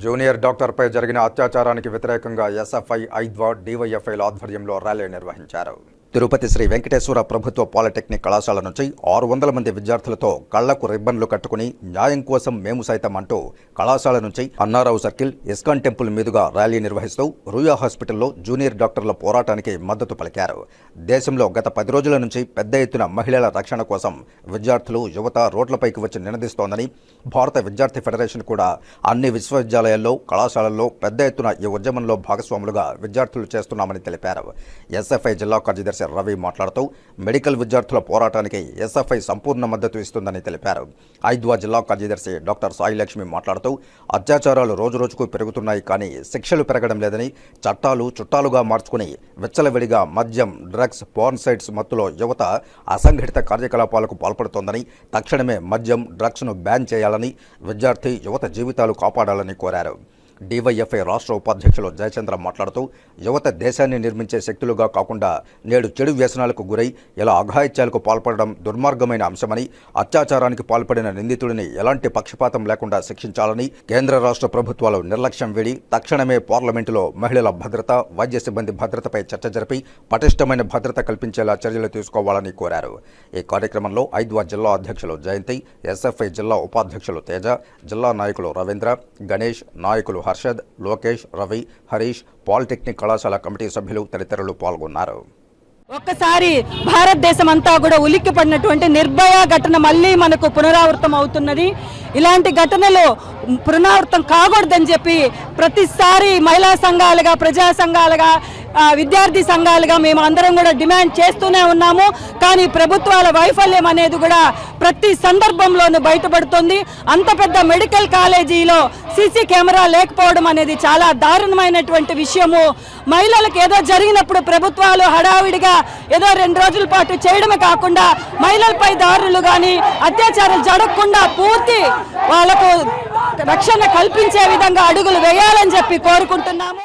Junior డాక్టర్పై జరిగిన అత్యాచారానికి వ్యతిరేకంగా ఎస్ఎఫ్ఐ ఐద్వా డివైఎఫ్ఐల ఆధ్వర్యంలో ర్యాలీ నిర్వహించారు. తిరుపతి శ్రీ వెంకటేశ్వర ప్రభుత్వ పాలిటెక్నిక్ కళాశాల నుంచి ఆరు వందల మంది విద్యార్థులతో కళ్ళకు రిబ్బన్లు కట్టుకుని న్యాయం కోసం మేము సైతం అంటూ కళాశాల నుంచి అన్నారావు సర్కిల్ ఇస్కాన్ టెంపుల్ మీదుగా ర్యాలీ నిర్వహిస్తూ రూయా హాస్పిటల్లో జూనియర్ డాక్టర్ల పోరాటానికి మద్దతు పలికారు. దేశంలో గత పది రోజుల నుంచి పెద్ద ఎత్తున మహిళల రక్షణ కోసం విద్యార్థులు యువత రోడ్లపైకి వచ్చి నినదిస్తోందని భారత విద్యార్థి ఫెడరేషన్ కూడా అన్ని విశ్వవిద్యాలయాల్లో కళాశాలల్లో పెద్ద ఎత్తున ఈ ఉద్యమంలో భాగస్వాములుగా విద్యార్థులు చేస్తున్నామని తెలిపారు. ఎస్ఎఫ్ఐ జిల్లా కార్యదర్శి రవి మాట్లాడుతూ మెడికల్ విద్యార్థుల పోరాటానికి ఎస్ఎఫ్ఐ సంపూర్ణ మద్దతు ఇస్తుందని తెలిపారు. ఐద్వా జిల్లా కార్యదర్శి డాక్టర్ సాయిలక్ష్మి మాట్లాడుతూ అత్యాచారాలు రోజురోజుకు పెరుగుతున్నాయి కానీ శిక్షలు పెరగడం లేదని చట్టాలు చుట్టాలుగా మార్చుకుని విచ్చలవిడిగా మద్యం డ్రగ్స్ పోర్న్ సైట్స్ మత్తులో యువత అసంఘటిత కార్యకలాపాలకు పాల్పడుతోందని తక్షణమే మద్యం డ్రగ్స్ను బ్యాన్ చేయాలని విద్యార్థి యువత జీవితాలు కాపాడాలని కోరారు. డివైఎఫ్ఐ రాష్ట్ర ఉపాధ్యక్షులు జయచంద్ర మాట్లాడుతూ యువత దేశాన్ని నిర్మించే శక్తులుగా కాకుండా నేడు చెడు వ్యసనాలకు గురై ఇలా అఘాయిత్యాలకు పాల్పడడం దుర్మార్గమైన అంశమని అత్యాచారానికి పాల్పడిన నిందితుడిని ఎలాంటి పక్షపాతం లేకుండా శిక్షించాలని కేంద్ర రాష్ట్ర ప్రభుత్వాలు నిర్లక్ష్యం వీడి తక్షణమే పార్లమెంటులో మహిళల భద్రత వైద్య సిబ్బంది భద్రతపై చర్చ జరిపి పటిష్టమైన భద్రత కల్పించేలా చర్యలు తీసుకోవాలని కోరారు. ఈ కార్యక్రమంలో ఐద్వా జిల్లా అధ్యక్షులు జయంతి ఎస్ఎఫ్ఐ జిల్లా ఉపాధ్యక్షులు తేజ జిల్లా నాయకులు రవీంద్ర గణేష్ నాయకులు హర్షద్ లోకేష్ రవి హరీష్ పాలిటెక్నిక్ కళాశాల కమిటీ సభ్యులు తదితరులు పాల్గొన్నారు. ఒక్కసారి భారతదేశం అంతా కూడా ఉలిక్కి పడినటువంటి నిర్భయ ఘటన మళ్ళీ మనకు పునరావృతం అవుతున్నది. ఇలాంటి ఘటనలు పునరావృతం కాకూడదని చెప్పి ప్రతిసారి మహిళా సంఘాలుగా ప్రజా సంఘాలుగా విద్యార్థి సంఘాలుగా మేము అందరం కూడా డిమాండ్ చేస్తూనే ఉన్నాము. కానీ ప్రభుత్వాల వైఫల్యం అనేది కూడా ప్రతి సందర్భంలోనూ బయటపడుతుంది. అంత పెద్ద మెడికల్ కాలేజీలో సీసీ కెమెరా లేకపోవడం అనేది చాలా దారుణమైనటువంటి విషయము. మహిళలకు ఏదో జరిగినప్పుడు ప్రభుత్వాలు హడావిడిగా ఏదో రెండు రోజుల పాటు చేయడమే కాకుండా మహిళలపై దారులు కానీ అత్యాచారాలు జరగకుండా పూర్తి వాళ్ళకు రక్షణ కల్పించే విధంగా అడుగులు వేయాలని చెప్పి కోరుకుంటున్నాము.